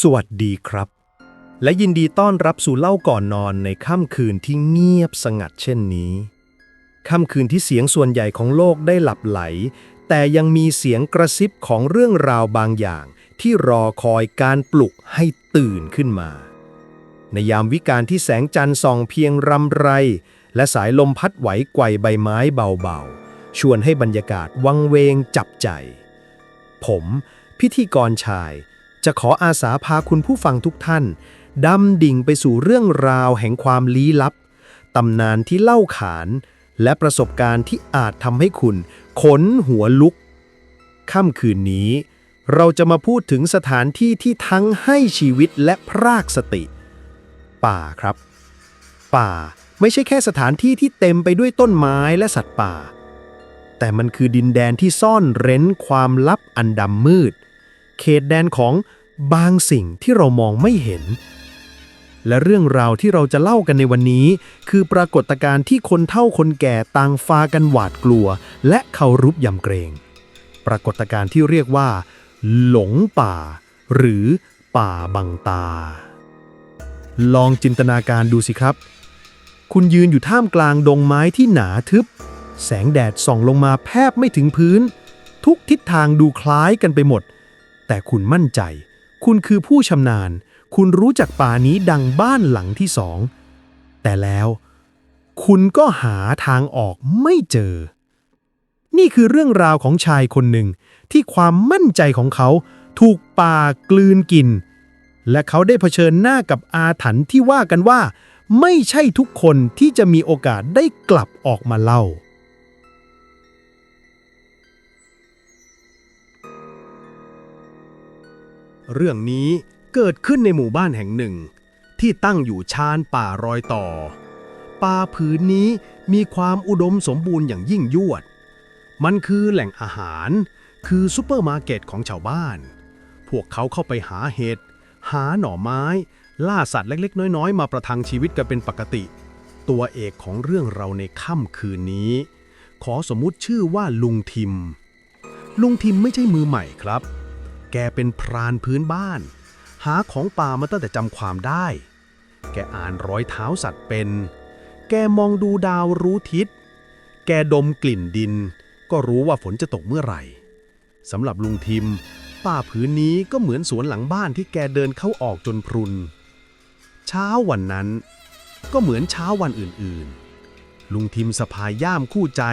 สวัสดีครับ และยินดีต้อนรับสู่เล่าก่อนนอนในค่ำคืนที่เงียบสงัดเช่นนี้ ค่ำคืนที่เสียงส่วนใหญ่ของโลกได้หลับไหล แต่ยังมีเสียงกระซิบของเรื่องราวบางอย่าง ที่รอคอยการปลุกให้ตื่นขึ้นมา ในยามวิกาลที่แสงจันทร์ส่องเพียงรำไร และสายลมพัดไหวไกวใบไม้เบาๆ ชวนให้บรรยากาศวังเวงจับใจ ผม พิธีกรชาย จะขออาสาพาคุณผู้ฟังทุกท่าน ดำดิ่งไปสู่เรื่องราวแห่งความลี้ลับ ตำนานที่เล่าขาน และประสบการณ์ที่อาจทำให้คุณ ขนหัวลุก ค่ำคืนนี้ เราจะมาพูดถึงสถานที่ที่ทั้งให้ชีวิตและพรากสติ ป่าครับ ป่าไม่ใช่แค่สถานที่ที่เต็มไปด้วยต้นไม้และสัตว์ป่า แต่มันคือดินแดนที่ซ่อนเร้นความลับอันดำมืด เขตแดนของบางสิ่งที่เรามองไม่เห็น และเรื่องราวที่เราจะเล่ากันในวันนี้ คือปรากฏการณ์ที่คนเฒ่าคนแก่ต่างฟากันหวาดกลัว และเคารพยำเกรง ปรากฏการณ์ที่เรียกว่า หลงป่า หรือป่าบังตา ลองจินตนาการดูสิครับ คุณยืนอยู่ท่ามกลางดงไม้ที่หนาทึบ แสงแดดส่องลงมาแทบไม่ถึงพื้น ทุกทิศทางดูคล้ายกันไปหมด แต่คุณมั่นใจ คุณคือผู้ชำนาญ คุณรู้จักป่านี้ดังบ้านหลังที่สอง แต่แล้ว คุณก็หาทางออกไม่เจอ นี่คือเรื่องราวของชายคนหนึ่ง ที่ความมั่นใจของเขาถูกป่ากลืนกิน และเขาได้เผชิญหน้ากับอาถรรพ์ที่ว่ากันว่า ไม่ใช่ทุกคนที่จะมีโอกาสได้กลับออกมาเล่า เรื่องนี้เกิดขึ้นในหมู่บ้านแห่งหนึ่ง ที่ตั้งอยู่ชานป่ารอยต่อ ป่าผืนนี้มีความอุดมสมบูรณ์อย่างยิ่งยวด มันคือแหล่งอาหาร คือซูเปอร์มาร์เก็ตของชาวบ้าน พวกเขาเข้าไปหาเห็ด หาหน่อไม้ ล่าสัตว์เล็กๆ น้อยๆ มาประทังชีวิตกันเป็นปกติ ตัวเอกของเรื่องเราในค่ำคืนนี้ ขอสมมุติชื่อว่าลุงทิม ลุงทิมไม่ใช่มือใหม่ครับ แกเป็นพรานพื้นบ้าน หาของป่ามาตั้งแต่จำความได้ แกอ่านรอยเท้าสัตว์เป็น แกมองดูดาวรู้ทิศ แกดมกลิ่นดิน ก็รู้ว่าฝนจะตกเมื่อไหร่สำหรับลุงทิม ป่าผืนนี้ก็เหมือนสวนหลังบ้านที่แกเดินเข้าออกจนพรุน เช้าวันนั้น ก็เหมือนเช้าวันอื่นๆ ลุงทิมสะพายย่ามคู่ใจ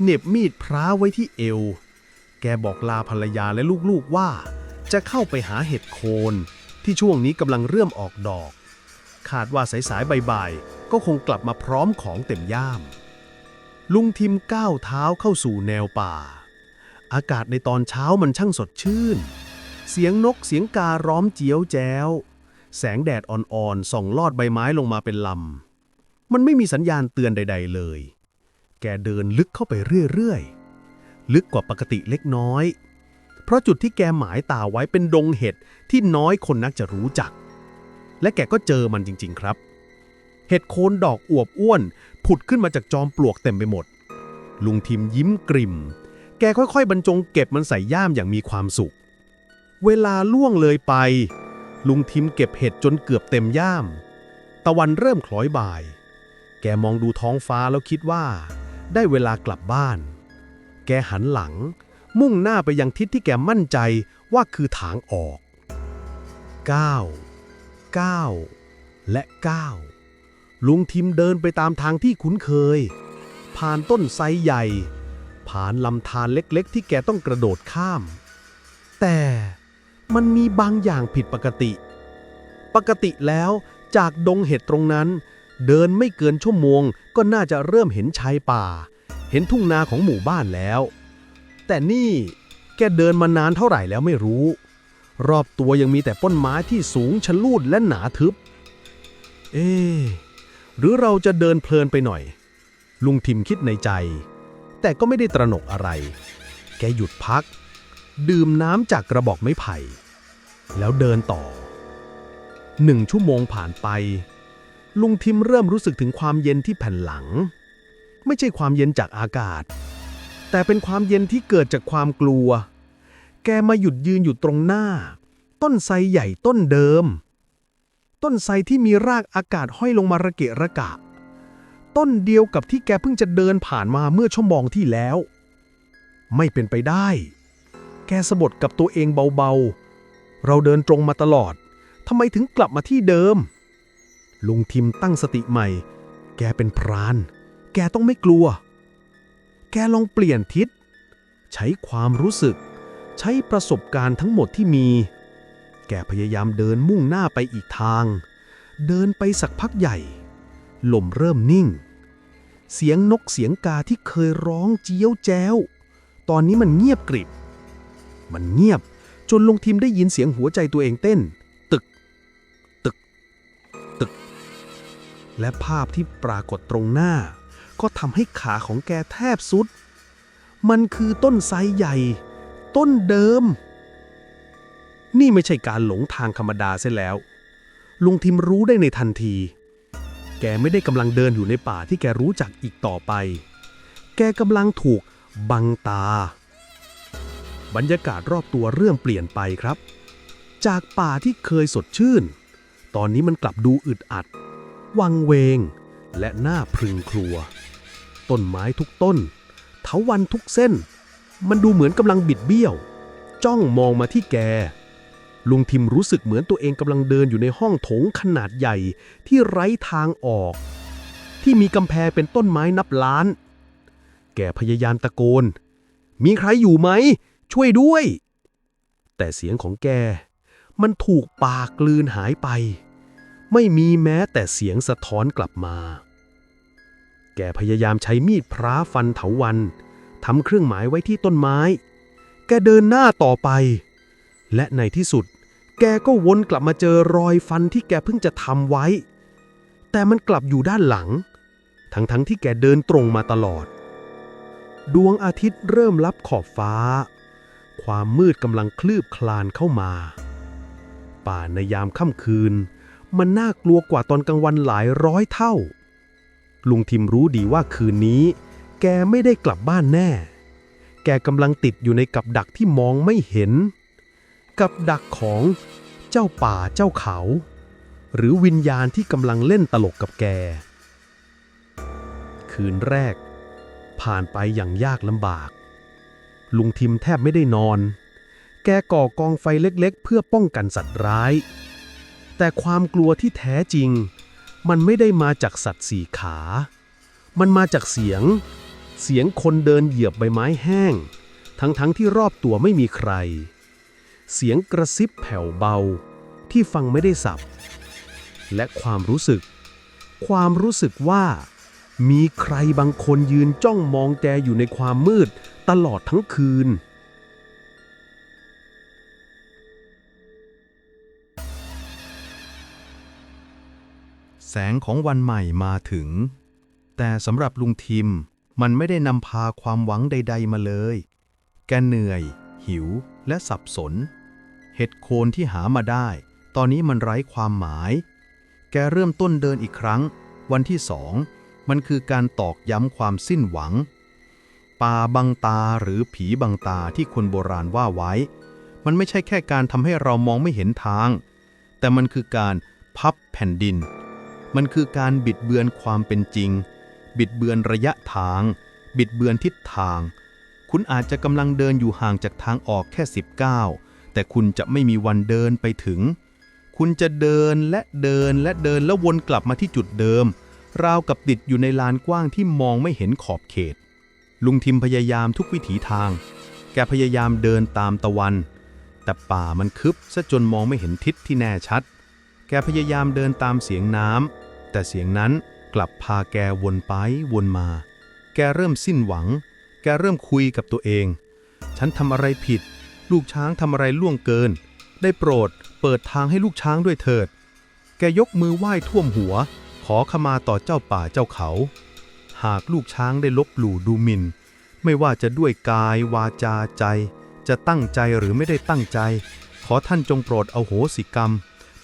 เหน็บมีดพร้าไว้ที่เอว แกบอกลาภรรยาและลูกๆว่า จะเข้าไปหาเห็ดโคนที่ช่วงนี้กำลังเริ่มออกดอก คาดว่าสายๆบ่ายๆก็คงกลับมาพร้อมของเต็มย่าม ลุงทิมก้าวเท้าเข้าสู่แนวป่า อากาศในตอนเช้ามันช่างสดชื่น เสียงนกเสียงการ้อมเจียวแจ้ว แสงแดดอ่อนๆส่องลอดใบไม้ลงมาเป็นลำ มันไม่มีสัญญาณเตือนใด ๆเลย แกเดินลึกเข้าไปเรื่อยๆ ลึกกว่าปกติเล็กน้อย เพราะจุดที่แกหมายตาไว้เป็นดงเห็ดที่น้อยคนนักจะรู้จัก และแกก็เจอมันจริง ๆ ครับ เห็ดโคนดอกอวบอ้วน ผุดขึ้นมาจากจอมปลวกเต็มไปหมด ลุงทิมยิ้มกริม แกค่อยๆ บรรจงเก็บมันใส่ย่ามอย่างมีความสุข เวลาล่วงเลยไป ลุงทิมเก็บเห็ดจนเกือบเต็มย่าม ตะวันเริ่มคล้อยบ่าย แกมองดูท้องฟ้าแล้วคิดว่า ได้เวลากลับบ้าน แกหันหลัง มุ่งหน้าไปยังทิศที่แกมั่นใจว่าคือทางออก 9 9 และ 9 ลุงทิมเดินไปตามทางที่คุ้นเคย ผ่านต้นไทรใหญ่ ผ่านลำธารเล็กๆ ที่แกต้องกระโดดข้าม แต่มันมีบางอย่างผิดปกติ ปกติแล้วจากดงเห็ดตรงนั้น เดินไม่เกินชั่วโมงก็น่าจะเริ่มเห็นชายป่า เห็นทุ่งนาของหมู่บ้านแล้ว แต่นี่แกเดินมานานเท่าไหร่แล้วไม่รู้ รอบตัวยังมีแต่ต้นไม้ที่สูงชะลูดและหนาทึบ เอ๊ะหรือเราจะเดินเพลินไปหน่อย ลุงทิมคิดในใจ แต่ก็ไม่ได้ตระหนกอะไร แกหยุดพัก ดื่มน้ำจากกระบอกไม้ไผ่ แล้วเดินต่อหนึ่งชั่วโมงผ่านไป ลุงทิมเริ่มรู้สึกถึงความเย็นที่แผ่นหลัง ไม่ใช่ความเย็นจากอากาศ แต่เป็นความเย็นที่เกิดจากความกลัว แกมาหยุดยืนอยู่ตรงหน้า ต้นไทรใหญ่ต้นเดิม ต้นไทรที่มีรากอากาศห้อยลงมาระเกะระกะ ต้นเดียวกับที่แกเพิ่งจะเดินผ่านมาเมื่อชั่วโมงที่แล้ว ไม่เป็นไปได้ แกสะบดกับตัวเองเบาๆ เราเดินตรงมาตลอดทำไมถึงกลับมาที่เดิม ลุงทิมตั้งสติใหม่ แกเป็นพราน แกต้องไม่กลัว แกลองเปลี่ยนทิศ ใช้ความรู้สึก ใช้ประสบการณ์ทั้งหมดที่มี แกพยายามเดินมุ่งหน้าไปอีกทาง เดินไปสักพักใหญ่ ลมเริ่มนิ่ง เสียงนกเสียงกาที่เคยร้องเจียวแจ้ว ตอนนี้มันเงียบกริบ มันเงียบจนลงทีมได้ยินเสียงหัวใจตัวเองเต้น ตึก ตึก ตึก และภาพที่ปรากฏตรงหน้า ก็ทำให้ขาของแกแทบสุด มันคือต้นไทรใหญ่ ต้นเดิม นี่ไม่ใช่การหลงทางธรรมดาเสียแล้ว ลุงทิมรู้ได้ในทันที แกไม่ได้กำลังเดินอยู่ในป่าที่แกรู้จักอีกต่อไป แกกำลังถูกบังตา บรรยากาศรอบตัวเริ่มเปลี่ยนไปครับ จากป่าที่เคยสดชื่น ตอนนี้มันกลับดูอึดอัด วังเวงและหน้าพึงครัว ต้นไม้ทุกต้นเถาวันทุกเส้น มันดูเหมือนกำลังบิดเบี้ยว จ้องมองมาที่แก ลุงทิมรู้สึกเหมือนตัวเองกำลังเดินอยู่ในห้องโถงขนาดใหญ่ที่ไร้ทางออก ที่มีกำแพงเป็นต้นไม้นับล้าน แกพยายามตะโกน มีใครอยู่ไหม ช่วยด้วย แต่เสียงของแก มันถูกปากกลืนหายไป ไม่มีแม้แต่เสียงสะท้อนกลับมา แกพยายามใช้มีดพร้าฟันเถาวันทำเครื่องหมายไว้ที่ต้นไม้ แกเดินหน้าต่อไป และในที่สุด แกก็วนกลับมาเจอรอยฟันที่แกเพิ่งจะทำไว้ แต่มันกลับอยู่ด้านหลัง ทั้งๆทที่แกเดินตรงมาตลอด ดวงอาทิตย์เริ่มลับขอบฟ้า ความมืดกำลังคลืบคลานเข้ามา ป่าในยามค่ำคืน มันน่ากลัวกว่าตอนกลางวันหลายร้อยเท่า ลุงทิมรู้ดีว่าคืนนี้ แกไม่ได้กลับบ้านแน่ แกกำลังติดอยู่ในกับดักที่มองไม่เห็น กับดักของเจ้าป่าเจ้าเขา หรือวิญญาณที่กำลังเล่นตลกกับแก คืนแรก ผ่านไปอย่างยากลำบาก ลุงทิมแทบไม่ได้นอน แกก่อกองไฟเล็กๆ เพื่อป้องกันสัตว์ร้าย แต่ความกลัวที่แท้จริง มันไม่ได้มาจากสัตว์สี่ขา มันมาจากเสียง เสียงคนเดินเหยียบใบไม้แห้ง ทั้งๆทที่รอบตัวไม่มีใคร เสียงกระซิบแผ่วเบาที่ฟังไม่ได้สับ และความรู้สึก ความรู้สึกว่า มีใครบางคนยืนจ้องมองแกอยู่ในความมืดตลอดทั้งคืน แสงของวันใหม่มาถึง แต่สำหรับลุงทิมมันไม่ได้นำพาความหวังใด ๆ มาเลย แกเหนื่อย หิวและสับสน เห็ดโคนที่หามาได้ ตอนนี้มันไร้ความหมาย แกเริ่มต้นเดินอีกครั้ง วันที่สองมันคือการตอกย้ำความสิ้นหวังป่าบังตาหรือผีบังตาที่คนโบราณว่าไว้ มันไม่ใช่แค่การทำให้เรามองไม่เห็นทาง แต่มันคือการพับแผ่นดิน มันคือการบิดเบือนความเป็นจริง บิดเบือนระยะทาง บิดเบือนทิศทาง คุณอาจจะกำลังเดินอยู่ห่างจากทางออกแค่10ก้าแต่คุณจะไม่มีวันเดินไปถึง คุณจะเดินและเดินและเดินแล้ววนกลับมาที่จุดเดิม ราวกับติดอยู่ในลานกว้างที่มองไม่เห็นขอบเขต ลุงทิมพยายามทุกวิถีทาง แกพยายามเดินตามตะวัน แต่ป่ามันคึบซะจนมองไม่เห็นทิศที่แน่ชัด แกพยายามเดินตามเสียงน้ำ แต่เสียงนั้นกลับพาแกวนไปวนมา แกเริ่มสิ้นหวัง แกเริ่มคุยกับตัวเอง ฉันทำอะไรผิด ลูกช้างทำอะไรล่วงเกิน ได้โปรดเปิดทางให้ลูกช้างด้วยเถิด แกยกมือไหว้ท่วมหัว ขอขมาต่อเจ้าป่าเจ้าเขา หากลูกช้างได้ลบหลู่ดูหมิน่น ไม่ว่าจะด้วยกายวาจาใจ จะตั้งใจหรือไม่ได้ตั้งใจ ขอท่านจงโปรดเอาโหสิกรรม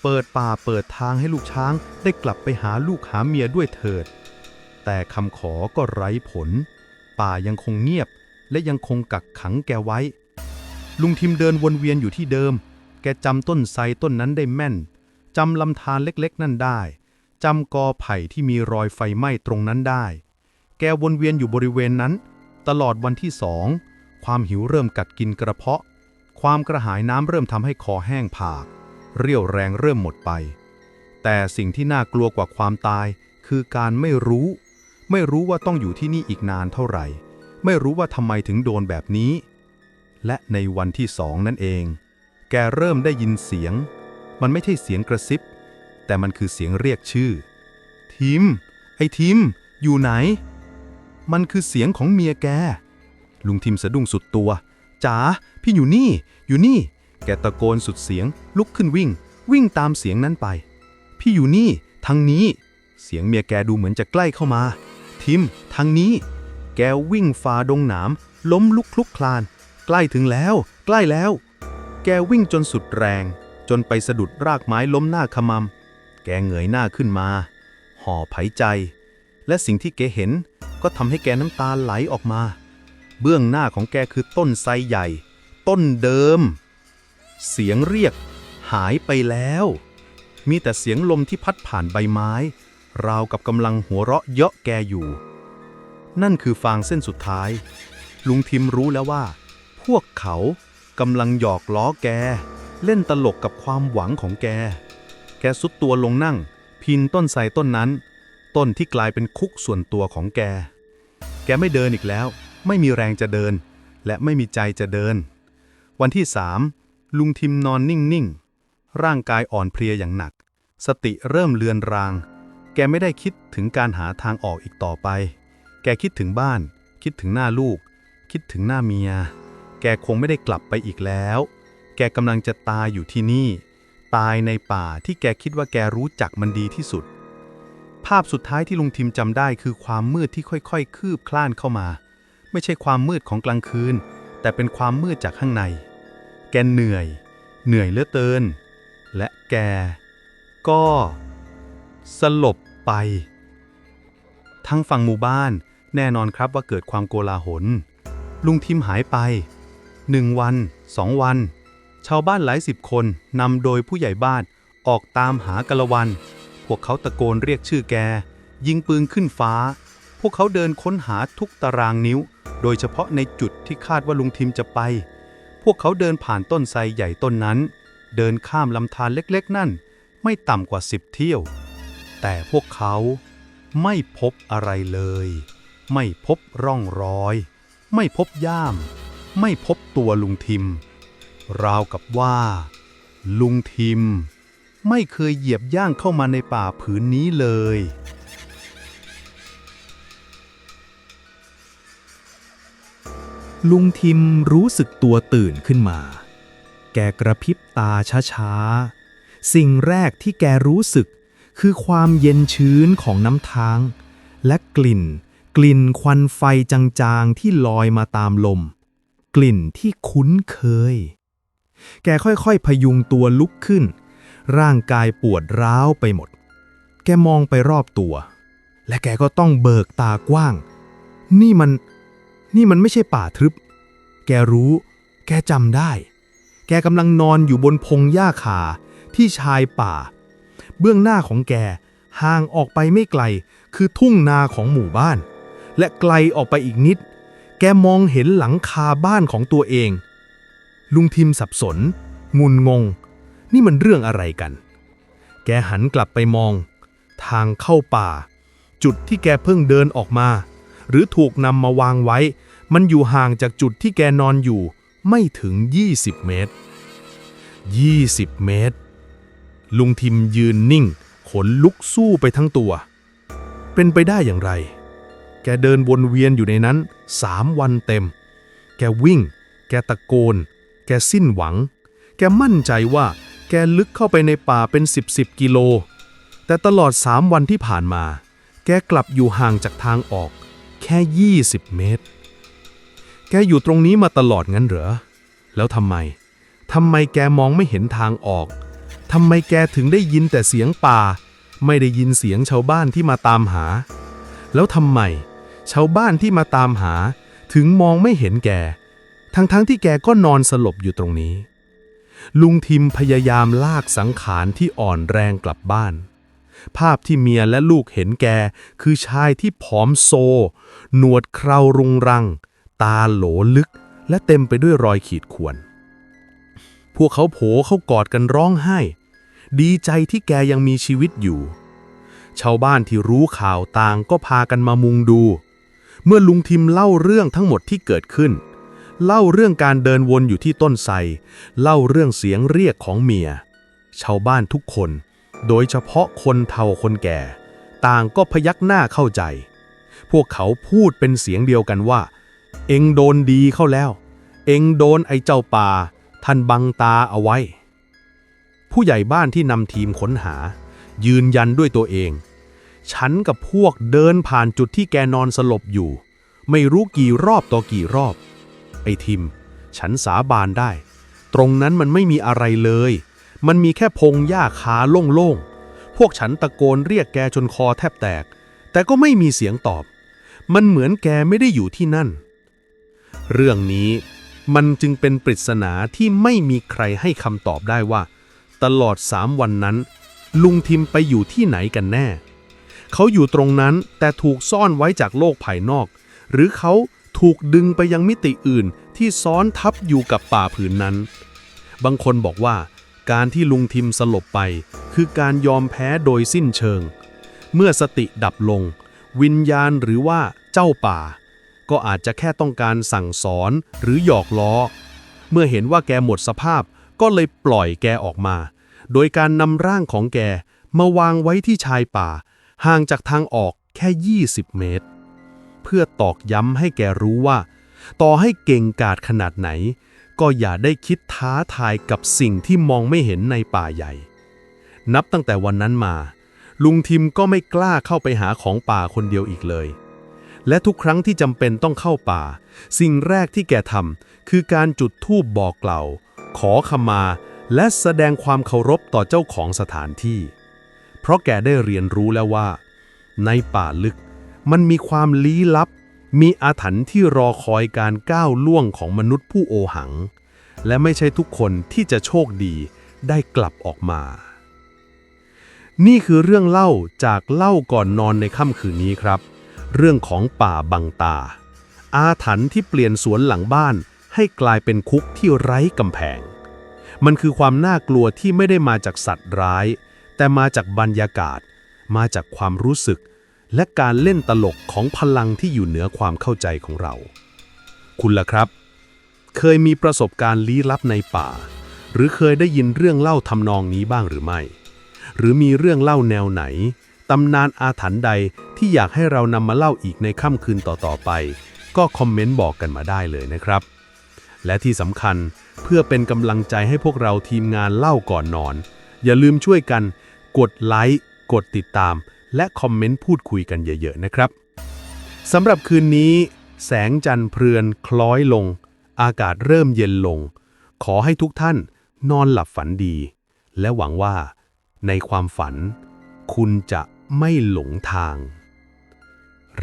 เปิดป่าเปิดทางให้ลูกช้างได้กลับไปหาลูกหาเมียด้วยเถิด แต่คำขอก็ไร้ผล ป่ายังคงเงียบและยังคงกักขังแกไว้ ลุงทิมเดินวนเวียนอยู่ที่เดิม แกจำต้นไทรต้นนั้นได้แม่นจำลำธารเล็กๆ นั่นได้จำกอไผ่ที่มีรอยไฟไหม้ตรงนั้นได้ แกวนเวียนอยู่บริเวณนั้น ตลอดวันที่สอง ความหิวเริ่มกัดกินกระเพาะ ความกระหายน้ำเริ่มทำให้คอแห้งผาก เรี่ยวแรงเริ่มหมดไป แต่สิ่งที่น่ากลัวกว่าความตาย คือการไม่รู้ ไม่รู้ว่าต้องอยู่ที่นี่อีกนานเท่าไหร่ ไม่รู้ว่าทำไมถึงโดนแบบนี้ และในวันที่สองนั่นเอง แกเริ่มได้ยินเสียง มันไม่ใช่เสียงกระซิบ แต่มันคือเสียงเรียกชื่อ ทิม ไอ้ทิม อยู่ไหน มันคือเสียงของเมียแก ลุงทิมสะดุ้งสุดตัวจ๋าพี่อยู่นี่ อยู่นี่ แกตะโกนสุดเสียง ลุกขึ้นวิ่ง วิ่งตามเสียงนั้นไป พี่อยู่นี่ ทางนี้ เสียงเมียแกดูเหมือนจะใกล้เข้ามา ทิม ทางนี้ แกวิ่งฝ่าดงหนาม ล้มลุกคลุกคลาน ใกล้ถึงแล้ว ใกล้แล้ว แกวิ่งจนสุดแรง จนไปสะดุดรากไม้ล้มหน้าขมำแกเงยหน้าขึ้นมา ห่อหายใจ และสิ่งที่แกเห็นก็ทำให้แกน้ำตาไหลออกมา เบื้องหน้าของแกคือต้นไทรใหญ่ ต้นเดิม เสียงเรียก หายไปแล้ว มีแต่เสียงลมที่พัดผ่านใบไม้ ราวกับกำลังหัวเราะเยาะแกอยู่ นั่นคือฟางเส้นสุดท้าย ลุงทิมรู้แล้วว่า พวกเขากำลังหยอกล้อแก เล่นตลกกับความหวังของแก แกสุดตัวลงนั่ง พินต้นไทรต้นนั้น ต้นที่กลายเป็นคุกส่วนตัวของแก แกไม่เดินอีกแล้ว ไม่มีแรงจะเดิน และไม่มีใจจะเดิน วันที่สาม ลุงทิมนอนนิ่งๆ ร่างกายอ่อนเพลียอย่างหนัก สติเริ่มเลือนราง แกไม่ได้คิดถึงการหาทางออกอีกต่อไป แกคิดถึงบ้าน คิดถึงหน้าลูก คิดถึงหน้าเมีย แกคงไม่ได้กลับไปอีกแล้ว แกกำลังจะตายอยู่ที่นี่ ตายในป่าที่แกคิดว่าแกรู้จักมันดีที่สุด ภาพสุดท้ายที่ลุงทิมจำได้คือความมืดที่ค่อยๆ คืบคลานเข้ามา ไม่ใช่ความมืดของกลางคืน แต่เป็นความมืดจากข้างใน กเหนื่อย เหนื่อยเหลือเกิน และแก ก็ สลบไป ทั้งฝั่งหมู่บ้านแน่นอนครับว่าเกิดความโกลาหล ลุงทิมหายไปหนึ่งวันสองวัน ชาวบ้านหลายสิบคนนำโดยผู้ใหญ่บ้านออกตามหากะละวัน พวกเขาตะโกนเรียกชื่อแก ยิงปืนขึ้นฟ้า พวกเขาเดินค้นหาทุกตารางนิ้ว โดยเฉพาะในจุดที่คาดว่าลุงทิมจะไป วกเขาเดินผ่านต้นไทรใหญ่ต้นนั้น เดินข้ามลำธารเล็กๆ นั่น ไม่ต่ำกว่าสิบเที่ยว แต่พวกเขาไม่พบอะไรเลย ไม่พบร่องรอย ไม่พบย่าม ไม่พบตัวลุงทิม ราวกับว่า ลุงทิม ไม่เคยเหยียบย่างเข้ามาในป่าผืนนี้เลย ลุงทิมรู้สึกตัวตื่นขึ้นมา แกกระพริบตาช้าๆ สิ่งแรกที่แกรู้สึก คือความเย็นชื้นของน้ำทาง และกลิ่น กลิ่นควันไฟจางๆ ที่ลอยมาตามลม กลิ่นที่คุ้นเคย แกค่อยๆ พยุงตัวลุกขึ้น ร่างกายปวดร้าวไปหมด แกมองไปรอบตัว และแกก็ต้องเบิกตากว้าง นี่มัน นี่มันไม่ใช่ป่าทึบ แกรู้ แกจำได้ แกกำลังนอนอยู่บนพงหญ้าคาที่ชายป่า เบื้องหน้าของแกห่างออกไปไม่ไกลคือทุ่งนาของหมู่บ้าน และไกลออกไปอีกนิด แกมองเห็นหลังคาบ้านของตัวเอง ลุงทิมสับสน งุนงง นี่มันเรื่องอะไรกัน แกหันกลับไปมอง ทางเข้าป่า จุดที่แกเพิ่งเดินออกมา หรือถูกนำมาวางไว้ มันอยู่ห่างจากจุดที่แกนอนอยู่ ไม่ถึง 20 เมตร 20 เมตร ลุงทิมยืนนิ่ง ขนลุกสู้ไปทั้งตัว เป็นไปได้อย่างไร แกเดินวนเวียนอยู่ในนั้นสามวันเต็ม แกวิ่ง แกตะโกน แกสิ้นหวัง แกมั่นใจว่า แกลึกเข้าไปในป่าเป็นสิบสิบกิโล แต่ตลอดสามวันที่ผ่านมา แกกลับอยู่ห่างจากทางออก แค่ 20 เมตร แกอยู่ตรงนี้มาตลอดงั้นเหรอ แล้วทำไม ทำไมแกมองไม่เห็นทางออก ทำไมแกถึงได้ยินแต่เสียงป่า ไม่ได้ยินเสียงชาวบ้านที่มาตามหา แล้วทำไม ชาวบ้านที่มาตามหา ถึงมองไม่เห็นแก ทั้งๆทที่แกก็นอนสลบอยู่ตรงนี้ ลุงทิมพยายามลากสังขารที่อ่อนแรงกลับบ้าน ภาพที่เมียและลูกเห็นแก คือชายที่ผอมโซ หนวดเครารุงรัง ตาโหลลึก และเต็มไปด้วยรอยขีดข่วน พวกเขาโผเขากอดกันร้องไห้ ดีใจที่แกยังมีชีวิตอยู่ ชาวบ้านที่รู้ข่าวต่างก็พากันมามุงดู เมื่อลุงทิมเล่าเรื่องทั้งหมดที่เกิดขึ้น เล่าเรื่องการเดินวนอยู่ที่ต้นไทรเล่าเรื่องเสียงเรียกของเมีย ชาวบ้านทุกคน โดยเฉพาะคนเฒ่าคนแก่ ต่างก็พยักหน้าเข้าใจ พวกเขาพูดเป็นเสียงเดียวกันว่า เอ็งโดนดีเข้าแล้ว เอ็งโดนไอ้เจ้าป่า ท่านบังตาเอาไว้ ผู้ใหญ่บ้านที่นำทีมค้นหา ยืนยันด้วยตัวเอง ฉันกับพวกเดินผ่านจุดที่แกนอนสลบอยู่ ไม่รู้กี่รอบต่อกี่รอบ ไอ้ทิม ฉันสาบานได้ ตรงนั้นมันไม่มีอะไรเลย มันมีแค่พงหญ้าคาโล่งๆ พวกฉันตะโกนเรียกแกจนคอแทบแตก แต่ก็ไม่มีเสียงตอบ มันเหมือนแกไม่ได้อยู่ที่นั่น เรื่องนี้มันจึงเป็นปริศนาที่ไม่มีใครให้คำตอบได้ว่า ตลอดสามวันนั้น ลุงทิมไปอยู่ที่ไหนกันแน่ เขาอยู่ตรงนั้นแต่ถูกซ่อนไว้จากโลกภายนอก หรือเขาถูกดึงไปยังมิติอื่นที่ซ้อนทับอยู่กับป่าผืนนั้น บางคนบอกว่า การที่ลุงทิมสลบไป คือการยอมแพ้โดยสิ้นเชิง เมื่อสติดับลง วิญญาณหรือว่าเจ้าป่า ก็อาจจะแค่ต้องการสั่งสอนหรือหยอกล้อ เมื่อเห็นว่าแกหมดสภาพ ก็เลยปล่อยแกออกมา โดยการนำร่างของแกมาวางไว้ที่ชายป่า ห่างจากทางออกแค่ 20 เมตร เพื่อตอกย้ำให้แกรู้ว่า ต่อให้เก่งกาจขนาดไหน ก็อย่าได้คิดท้าทายกับสิ่งที่มองไม่เห็นในป่าใหญ่ นับตั้งแต่วันนั้นมา ลุงทิมก็ไม่กล้าเข้าไปหาของป่าคนเดียวอีกเลย และทุกครั้งที่จำเป็นต้องเข้าป่า สิ่งแรกที่แกทำคือการจุดธูปบอกกล่าว ขอขมา และแสดงความเคารพต่อเจ้าของสถานที่ เพราะแกได้เรียนรู้แล้วว่า ในป่าลึกมันมีความลี้ลับ มีอาถรรพ์ที่รอคอยการก้าวล่วงของมนุษย์ผู้โอหัง และไม่ใช่ทุกคนที่จะโชคดีได้กลับออกมา นี่คือเรื่องเล่าจากเล่าก่อนนอนในค่ำคืนนี้ครับ เรื่องของป่าบังตา อาถรรพ์ที่เปลี่ยนสวนหลังบ้านให้กลายเป็นคุกที่ไร้กำแพง มันคือความน่ากลัวที่ไม่ได้มาจากสัตว์ร้าย แต่มาจากบรรยากาศ มาจากความรู้สึก และการเล่นตลกของพลังที่อยู่เหนือความเข้าใจของเรา คุณล่ะครับ เคยมีประสบการณ์ลี้ลับในป่า หรือเคยได้ยินเรื่องเล่าทำนองนี้บ้างหรือไม่ หรือมีเรื่องเล่าแนวไหนตำนานอาถรรพ์ใดที่อยากให้เรานำมาเล่าอีกในค่ำคืนต่อๆไป ก็คอมเมนต์บอกกันมาได้เลยนะครับ และที่สำคัญเพื่อเป็นกำลังใจให้พวกเราทีมงานเล่าก่อนนอน อย่าลืมช่วยกัน กดไลค์กดติดตาม และคอมเมนต์พูดคุยกันเยอะ ๆ นะครับสำหรับคืนนี้ แสงจันทร์เพลือนคล้อยลง อากาศเริ่มเย็นลง ขอให้ทุกท่านนอนหลับฝันดี และหวังว่า ในความฝัน คุณจะไม่หลงทาง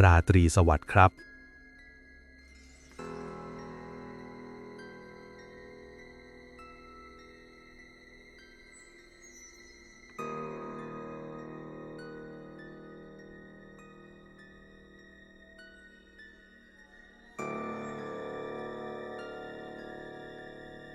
ราตรีสวัสดิ์ครับ